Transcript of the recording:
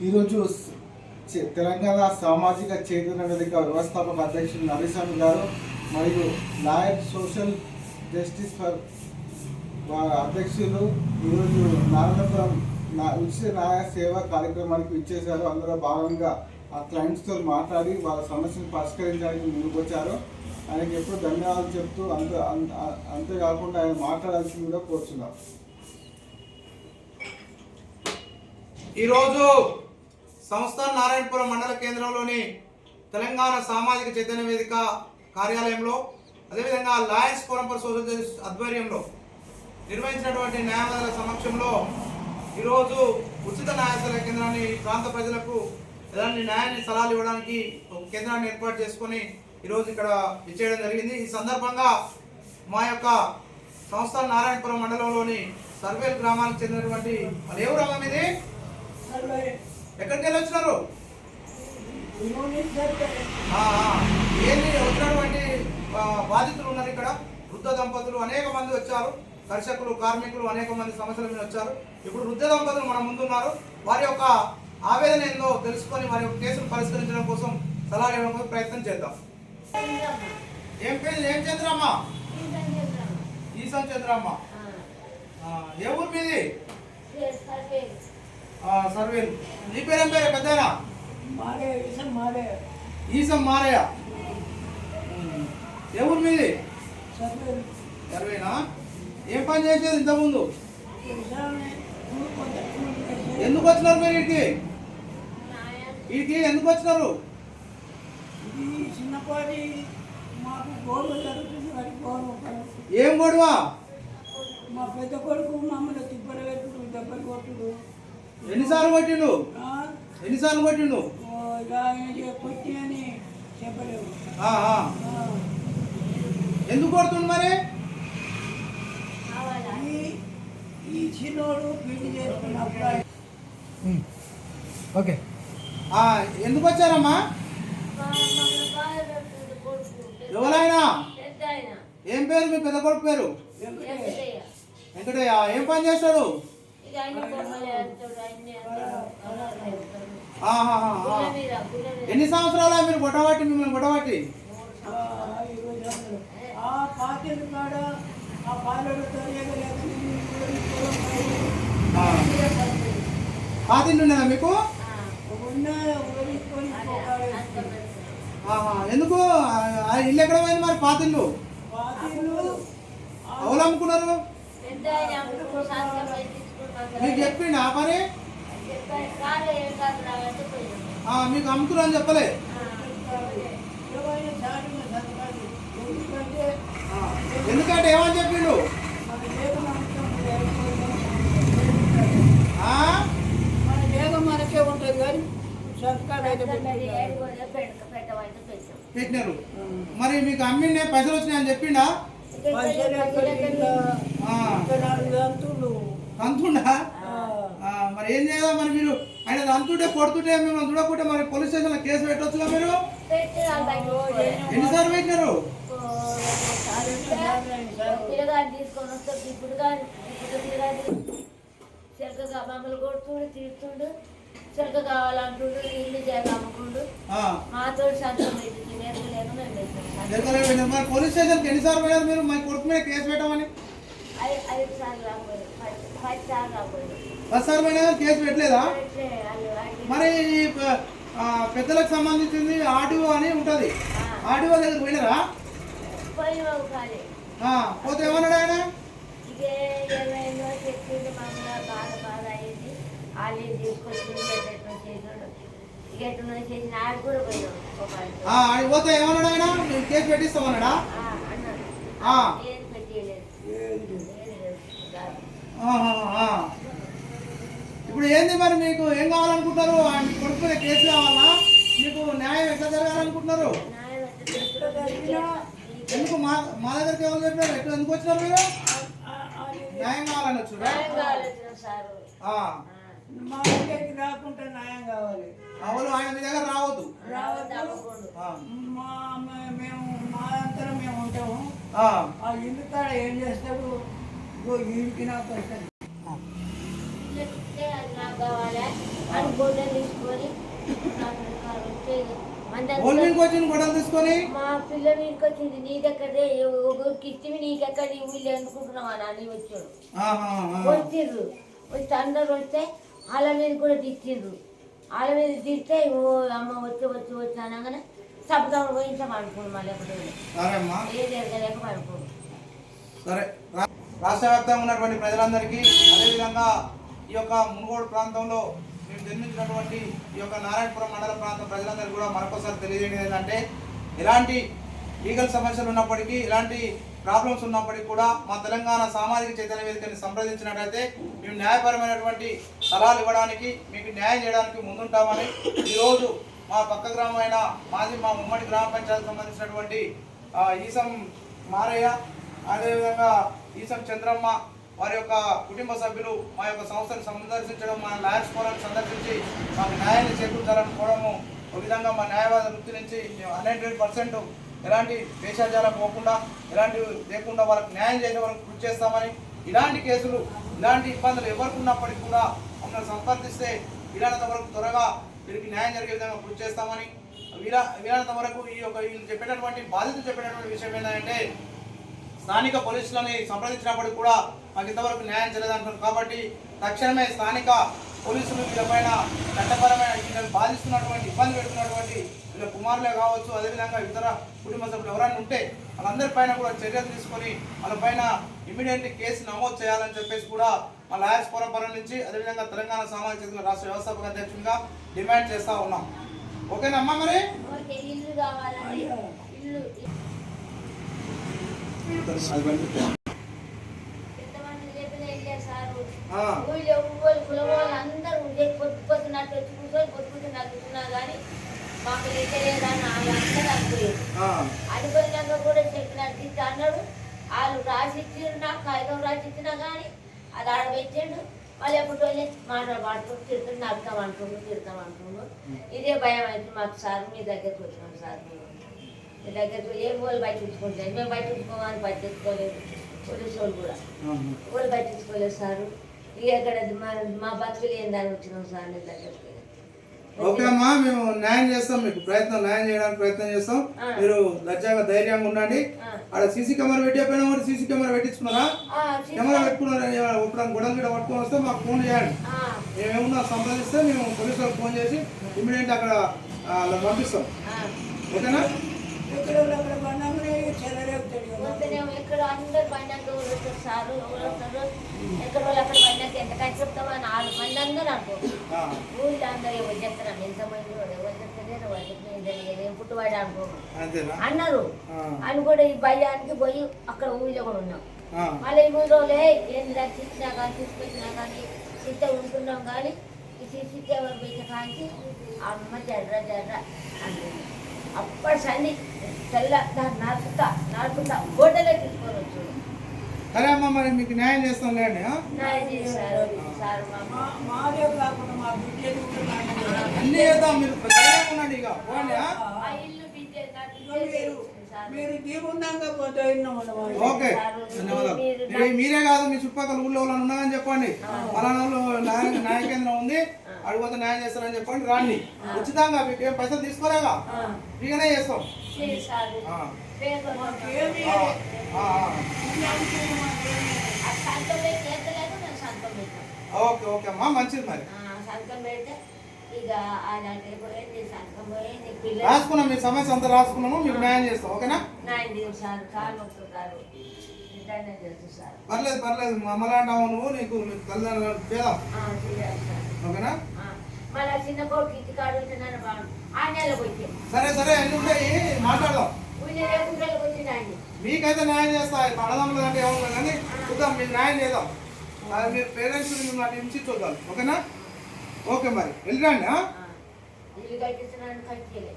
ఈరోజు తెలంగాణ సామాజిక చైతన్య వేదిక వ్యవస్థాపక అధ్యక్షుడు నరేశామి గారు మరియు లాయర్ సోషల్ జస్టిస్ ఫర్ వారి అధ్యక్షులు ఈరోజు నారాయణపురం నా ఉచిత న్యాయ సేవ కార్యక్రమానికి ఇచ్చేశారు అందులో భాగంగా ఆ క్లయింట్స్తో మాట్లాడి వాళ్ళ సమస్యను పరిష్కరించడానికి ముందుకొచ్చారు ఆయనకి ఎప్పుడు ధన్యవాదాలు చెప్తూ అంత అంత- అంతేకాకుండా ఆయన మాట్లాడాల్సింది కూడా కోరుచున్నారు ఈరోజు సంస్థ నారాయణపురం మండల కేంద్రంలోని తెలంగాణ సామాజిక చైతన్య వేదిక కార్యాలయంలో అదేవిధంగా lawyers forum for social justice ఆధ్వర్యంలో నిర్వహించినటువంటి న్యాయవాదుల సమక్షంలో ఈరోజు ఉచిత న్యాయశాల కేంద్రాన్ని ఈ ప్రాంత ప్రజలకు ఎలాంటి న్యాయాన్ని సలహాలు ఇవ్వడానికి ఒక కేంద్రాన్ని ఏర్పాటు చేసుకొని ఈరోజు ఇక్కడ ఇచ్చేయడం జరిగింది. ఈ సందర్భంగా మా యొక్క సంస్థ నారాయణపురం మండలంలోని సర్వేల్ గ్రామానికి చెందినటువంటి మరి ఏ గ్రామం ఇది ఎక్కడికి వెళ్ళి వచ్చినారు. ఏంటి వచ్చినటువంటి బాధితులు ఉన్నారు ఇక్కడ? వృద్ధ దంపతులు అనేక మంది వచ్చారు. కర్షకులు కార్మికులు అనేక మంది సమస్యల మీద వచ్చారు. ఇప్పుడు వృద్ధ దంపతులు మన ముందున్నారు. వారి యొక్క ఆవేదన ఏందో తెలుసుకొని వారి యొక్క కేసును పరిష్కరించడం కోసం సలహా ఇవ్వడం కోసం ప్రయత్నం చేద్దాం. ఏం పేరు? ఏం చంద్రమ్మ? ఈసం చంద్రమ్మ. ఏ ఊరు మీది? సర్వేలు నీ పేరేం పేరు పెద్దనా ఈసం మారయ్య. ఏ ఊరు మీది? సర్వే సర్వేనా? ఏం పని చేసేది ఇంతకుముందు? ఎందుకు వచ్చినారు మీరు వీడికి వీడికి ఎందుకు వచ్చినారు. ఏం గొడవ మా పెద్ద కొడుకు మమ్మల్ని తిప్పలు పెట్టుడు దెబ్బలు కొట్టుడు. ఎన్నిసార్లు కొట్టిండు? ఎన్నిసార్లు కొట్టిండు? ఎందుకు కొడుతుండు మరి? ఓకే. ఎందుకు వచ్చారమ్మా? ఎవరైనా? ఏం పేరు మీ పెద్ద కొడుకు పేరు? వెంకటయ్య ఏం పని చేస్తాడు. ఎన్ని సంవత్సరాలు మీరు గొడవట్టి మిమ్మల్ని ఆ. పాతిండు ఉన్నదా మీకు ఎందుకు? ఇల్లు ఎక్కడ పోయింది మరి పాతిల్లు పార్టీలు ఎవరు అమ్ముకున్నారు? మీకు చెప్పిండు ఆ పని? మీకు అమ్ముతున్నారు అని చెప్పలే. ఎవరైనా చాటున చదవాలి ఎందుకంటే ఏమని చెప్పిండు? మనకే ఉంటుంది కానీ పెట్టినారు. మరి మీకు అమ్మిండే పైసలు వచ్చినాయని చెప్పిండా? అంతుండా మరి ఏం చేయాలి మరి మీరు? ఆయన అంతుంటే కొడుతుంటే మిమ్మల్ని చూడకుంటే మరి పోలీస్ స్టేషన్లో కేసు పెట్టవచ్చుగా మీరు? ఎన్నిసార్లు పెట్టినారు? మమ్మల్ని కొడుతుండు చెరక కావాలంటుండు ఇల్లు మాతో మేము పోలీస్ స్టేషన్కి ఎన్నిసార్లు పోయారు మీరు? మా కొడుకు మీద కేసు పెట్టమని? పోయినా కానీ కేసు పెట్టలేదా? మరి పెద్దలకు సంబంధించింది ఆడియో అని ఉంటది. ఆడియో దగ్గర ఆ, పోతే ఏమన్నాడు ఆయన? ఇదే ఏమైందో చెప్పిండు మమ్మల్ని బాధ ఇప్పుడు ఏంది మరి మీకు? ఏం కావాలనుకుంటున్నారు ఆ, మీ కొడుకు మీద కేసు కావాలా? మీకు న్యాయం ఎట్లా జరగాలనుకుంటున్నారు? ఎందుకు మా మా దగ్గరికి ఎవరు చెప్పారు? ఎట్లా ఎందుకు వచ్చినారు మీరు? న్యాయం కావాలని వచ్చారా. మా రాకుండా న్యాయం కావాలి అవును ఆయన మీ దగ్గర రావద్దు. మా మేము మా మేము ఉంటాము. ఆ. ఇల్లు కాడ ఏం చేస్తాడు దగ్గర- గొడవలు తీసుకొని మా పిల్ల మీదకి వచ్చింది నీకెక్కడే ఒకరికి ఇచ్చి నీకెక్కడ నీ వీళ్ళు అనుకుంటున్నావా అని వచ్చాడు. వచ్చిర్రు వచ్చి అందరు వస్తే వాళ్ళ మీద కూడా తిట్టిండ్రు వాళ్ళ మీద తిడితే ఓ అమ్మ వచ్చి వచ్చి వచ్చి అనగానే సబ్దం పోయించాం అనుకోండి మళ్ళీ ఎప్పుడు ఏది ఎరగలేక అనుకోండి సరే రా- రాష్ట్ర వ్యాప్తంగా ఉన్నటువంటి ప్రజలందరికీ అదేవిధంగా ఈ యొక్క మునుగోడు ప్రాంతంలో మేము జన్మించినటువంటి ఈ యొక్క నారాయణపురం మండల ప్రాంత ప్రజలందరికీ కూడా మరొకసారి తెలియజేయడం ఏంటంటే ఎలాంటి లీగల్ సమస్యలు ఉన్నప్పటికీ ఎలాంటి ప్రాబ్లమ్స్ ఉన్నప్పటికీ కూడా మా తెలంగాణ సామాజిక చైతన్య వేదికని సంప్రదించినట్లయితే మేము న్యాయపరమైనటువంటి సలహాలు ఇవ్వడానికి మీకు న్యాయం చేయడానికి ముందుంటామని ఈరోజు మా పక్క గ్రామమైన మాది మా ఉమ్మడి గ్రామ పంచాయతీ సంబంధించినటువంటి ఈసం మారయ్య అదేవిధంగా ఈసం చంద్రమ్మ వారి యొక్క కుటుంబ సభ్యులు మా యొక్క సంస్థను సందర్శించడం మా లాయర్స్ ఫోరం సందర్శించి మాకు న్యాయాన్ని చేకూర్చాలని కోవడము ఒక విధంగా మా న్యాయవాద వృత్తి నుంచి మేము హండ్రెడ్ పర్సెంట్ ఎలాంటి వేషాజాలకు పోకుండా ఎలాంటి లేకుండా వాళ్ళకి న్యాయం చేసే వరకు కృషి చేస్తామని ఇలాంటి కేసులు ఇలాంటి ఇబ్బందులు ఎవరికి ఉన్నప్పటికీ కూడా మమ్మల్ని సంప్రదిస్తే వీలైనంత వరకు త్వరగా వీరికి న్యాయం జరిగే విధంగా కృషి చేస్తామని వీరా వీలైనంత వరకు ఈ యొక్క వీళ్ళు చెప్పేటటువంటి బాధితులు చెప్పేటటువంటి విషయం ఏంటంటే స్థానిక పోలీసులని సంప్రదించినప్పటికీ కూడా మాకు ఇంతవరకు న్యాయం చేయలేదంటారు కాబట్టి తక్షణమే స్థానిక పోలీసులు వీళ్ళపైన చట్టపరమైన వీళ్ళని బాధిస్తున్నటువంటి ఇబ్బంది పెడుతున్నటువంటి వీళ్ళ కుమారులే కావచ్చు అదేవిధంగా ఇతర కుటుంబ సభ్యులు ఎవరైనా ఉంటే వాళ్ళందరిపైన కూడా చర్యలు తీసుకొని వాళ్ళపైన ఇమీడియట్లీ కేసు నమోదు చేయాలని చెప్పేసి కూడా మా లాయర్స్ పోరాపరం నుంచి అదేవిధంగా తెలంగాణ సామాజిక చైతన్య రాష్ట్ర వ్యవస్థాపక అధ్యక్షునిగా డిమాండ్ చేస్తా ఉన్నాం. ఓకేనమ్మా మరి? ఓకే ఇల్లు కావాలండి ఇల్లు సారు ఆ, ఊళ్ళో ఊళ్ళు కులం వాళ్ళు అందరూ ఉండే పొద్దు పొద్దున్నట్టు వచ్చి కూర్చొని పొద్దు పొద్దున్న నడుస్తున్నా కానీ మాకు లెక్కలేదని వాళ్ళు అందరూ అనుకోలేదు ఆ, అనుకున్నాక కూడా చెప్పినట్టు ఇట్లా అన్నాడు వాళ్ళు రాసిచ్చారు నాకు కాగితం రాసిచ్చినా కానీ అది ఆడ పెట్టాడు మళ్ళీ ఎప్పుడు మాటలు పాడుకుంటూ తిడుతుంది నడుతాం అంటుండ్రు తిడతాం అంటుండ్రు ఇదే భయం అయితే మాకు సార్ మీ దగ్గరకు వచ్చినాం సార్ మేము. మీ దగ్గరికి ఏం వాళ్ళు బయట ఉంచుకుంటారు మేము బయట ఉంచుకోమని పట్టించుకోలేదు. పోలీసు వాళ్ళు కూడా. వాళ్ళు పట్టించుకోలేదు సార్. ఇక ఇక్కడ మా మా బతుకులు ఏందని వచ్చినాం సార్ మీ దగ్గరికి? ఓకే అమ్మా మేము న్యాయం చేస్తాం. మీకు ప్రయత్నం న్యాయం చేయడానికి ప్రయత్నం చేస్తాం. మీరు దర్జాగా ధైర్యంగా ఉండండి. ఆడ సీసీ కెమెరా పెట్టకపోయినా మరి సీసీ కెమెరా పెట్టించుకున్నారా? కెమెరా. పెట్టుకున్నారా? ఇప్పుడు గొడవలు గిడ పట్టుకొని వస్తే మాకు ఫోన్ చేయండి. మేమేమన్నా సంప్రదిస్తే మేము పోలీసులకు ఫోన్ చేసి ఇమీడియట్ అక్కడ పంపిస్తాం. ఓకేనా? ఎక్కడ అందరు ఎవరు సారు ఎవరు వస్తారు ఎక్కడ వాళ్ళు అక్కడ ఎంత నాలుగు మంది అందరూ అనుకో. ఆ, ఊళ్ళో అందరూ ఎవరు చెప్తారు ఎంతమంది వాడు ఎవరు చెప్తలేరు వాళ్ళు చెప్తే ఏం పుట్టువాడు అనుకో. అన్నారు. అని కూడా ఈ భయానికి పోయి అక్కడ ఊళ్ళో కూడా ఉన్నాం. మళ్ళీ ఈ మూడు రోజులే ఏంది రక్షించినా కానీ తీసుకొచ్చినా కానీ ఇంత ఉంటున్నాం కానీ ఈ సీసీ కెమెరా పెట్టిన కానీ అమ్మ జర్ర జర్ర అంటుంది. అప్పటి సంది తెల్ల వచ్చాడు. సరే అమ్మా మరి మీకు న్యాయం చేస్తాం లేండి అన్నీ చేద్దాం మీరు ఉండండి ఇక. పోండి ఓకే ధన్యవాదాలు. మీరు- కాదు మీ చుట్టుపక్కల ఊళ్ళో వాళ్ళని ఉన్నారని చెప్పండి. పలానా వాళ్ళు న్యాయ న్యాయ కేంద్రం ఉంది అడిగితే న్యాయం చేస్తారని చెప్పండి రాండి. ఉచితంగా మీకు ఏం పైసలు తీసుకోలేగా ఫ్రీగానే చేస్తాం. ఓకే ఓకే అమ్మా మంచిది మరి. ఆ, సంతకం పెడితే ఇక అలాంటి పోయింది సంతకం పోయింది రాసుకున్నాం మీ సమస్య అంతా రాసుకున్నాము మీకు న్యాయం చేస్తాం ఓకేనా? కాలు సార్ పర్లేదు పర్లేదు మమ్మలాంటి నువ్వు నీకు నీకు తల్లిదండ్రులు సార్ ఓకేనా? మళ్ళా చిన్న కొడుకు ఇంటి కాడు ఉంటున్నాను బాగు ఆ నెల వచ్చి సరే సరే ఎన్ని ఉంటాయి మాట్లాడదాం. లేకుండా మీకైతే న్యాయం చేస్తా అన్నదమ్ములు అంటే ఏమన్నా కానీ చూద్దాం మీకు న్యాయం చేద్దాం. మీరు పేరెంట్స్ మిమ్మల్ని హింసి చూద్దాం ఓకేనా? ఓకే మరి వెళ్ళిరండి? ఇల్లు